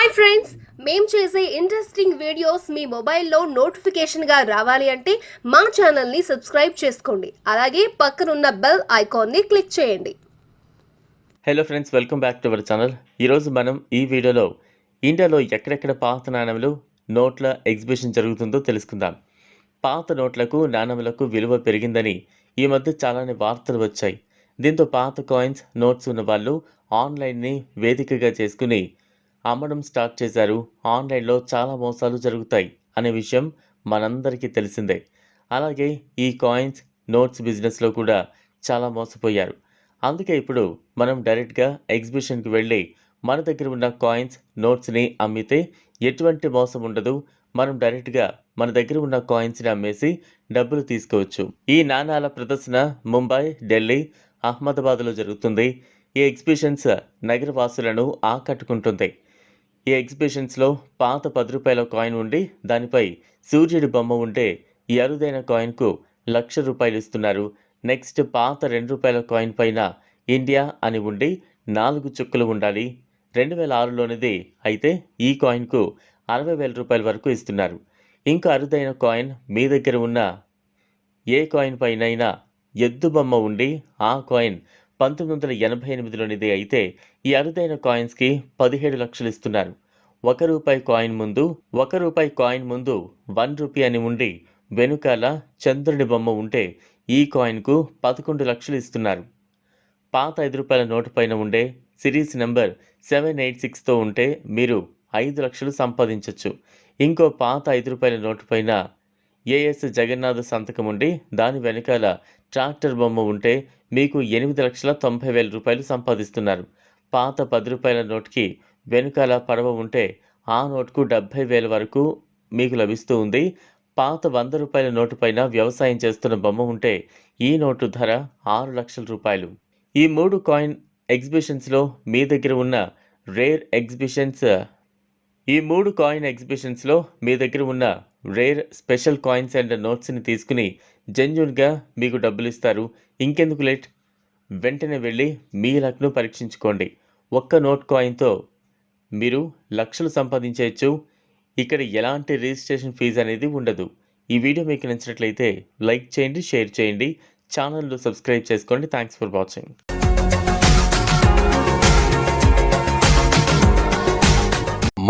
Hi friends మేము చేసే interesting videos మీ మొబైల్లో నోటిఫికేషన్గా రావాలి అంటే మా ఛానల్ని సబ్స్క్రైబ్ చేసుకోండి. అలాగే పక్కనున్న బెల్ ఐకాన్ని క్లిక్ చేయండి. Hello friends welcome back to our channel ఈరోజు మనం ఈ వీడియోలో ఇండియాలో ఎక్కడెక్కడ పాత నాణెములు నోట్ల ఎగ్జిబిషన్ జరుగుతుందో తెలుసుకుందాం. పాత నోట్లకు నాణెములకు విలువ పెరిగిందని ఈ మధ్య చాలానే వార్తలు వచ్చాయి. దీంతో పాత కాయిన్స్ నోట్స్ ఉన్న వాళ్ళు ఆన్లైన్ని వేదికగా చేసుకుని అమ్మడం స్టార్ట్ చేశారు. ఆన్లైన్లో చాలా మోసాలు జరుగుతాయి అనే విషయం మనందరికీ తెలిసిందే. అలాగే ఈ కాయిన్స్ నోట్స్ బిజినెస్లో కూడా చాలా మోసపోయారు. అందుకే ఇప్పుడు మనం డైరెక్ట్గా ఎగ్జిబిషన్కి వెళ్ళి మన దగ్గర ఉన్న కాయిన్స్ నోట్స్ని అమ్మితే ఎటువంటి మోసం ఉండదు. మనం డైరెక్ట్గా మన దగ్గర ఉన్న కాయిన్స్ని అమ్మేసి డబ్బులు తీసుకోవచ్చు. ఈ నాణాల ప్రదర్శన ముంబై ఢిల్లీ అహ్మదాబాద్లో జరుగుతుంది. ఈ ఎగ్జిబిషన్స్ నగరవాసులను ఆకట్టుకుంటుంది. ఈ ఎగ్జిబిషన్స్లో పాత పది రూపాయల కాయిన్ ఉండి దానిపై సూర్యుడి బొమ్మ ఉంటే ఈ అరుదైన కాయిన్కు లక్ష రూపాయలు ఇస్తున్నారు. నెక్స్ట్ పాత రెండు రూపాయల కాయిన్ పైన ఇండియా అని ఉండి నాలుగు చుక్కలు ఉండాలి. రెండు వేల ఆరులోనిది అయితే ఈ కాయిన్కు అరవై వేల రూపాయల వరకు ఇస్తున్నారు. ఇంకా అరుదైన కాయిన్ మీ దగ్గర ఉన్న ఏ కాయిన్ పైనైనా ఎద్దు బొమ్మ ఉండి ఆ కాయిన్ పంతొమ్మిది వందల ఎనభై ఎనిమిదిలోనిది అయితే ఈ అరుదైన కాయిన్స్కి పదిహేడు లక్షలు ఇస్తున్నారు. ఒక రూపాయి కాయిన్ ముందు ఒక రూపాయి కాయిన్ ముందు వన్ రూపీ అని ఉండి వెనుకాల చంద్రుడి బొమ్మ ఉంటే ఈ కాయిన్కు పదకొండు లక్షలు ఇస్తున్నారు. పాత ఐదు రూపాయల నోటు పైన ఉండే సిరీస్ నెంబర్ సెవెన్ ఎయిట్ సిక్స్తో ఉంటే మీరు ఐదు లక్షలు సంపాదించవచ్చు ఇంకో పాత ఐదు రూపాయల నోటు పైన ఏఎస్ జగన్నాథ్ సంతకం ఉండి దాని వెనకాల ట్రాక్టర్ బొమ్మ ఉంటే మీకు ఎనిమిది లక్షల తొంభై వేల రూపాయలు సంపాదిస్తున్నారు. పాత పది రూపాయల నోట్కి వెనుకాల పడవ ఉంటే ఆ నోటుకు డెబ్భై వేల వరకు మీకు లభిస్తూ ఉంది. పాత వంద రూపాయల నోటు పైన వ్యవసాయం చేస్తున్న బొమ్మ ఉంటే ఈ నోటు ధర ఆరు లక్షల రూపాయలు. ఈ మూడు కాయిన్ ఎగ్జిబిషన్స్లో మీ దగ్గర ఉన్న రేర్ ఎగ్జిబిషన్స్ ఈ మూడు కాయిన్ ఎగ్జిబిషన్స్లో మీ దగ్గర ఉన్న రేర్ స్పెషల్ కాయిన్స్ అండ్ నోట్స్ని తీసుకుని జెన్యున్గా మీకు డబ్బులు ఇస్తారు ఇంకెందుకు లేట్? వెంటనే వెళ్ళి మీ లక్ను పరీక్షించుకోండి. ఒక్క నోట్ కాయిన్తో మీరు లక్షలు సంపాదించవచ్చు. ఇక్కడ ఎలాంటి రిజిస్ట్రేషన్ ఫీజు అనేది ఉండదు. ఈ వీడియో మీకు నచ్చినట్లయితే లైక్ చేయండి షేర్ చేయండి. ఛానల్ను సబ్స్క్రైబ్ చేసుకోండి. Thanks for watching.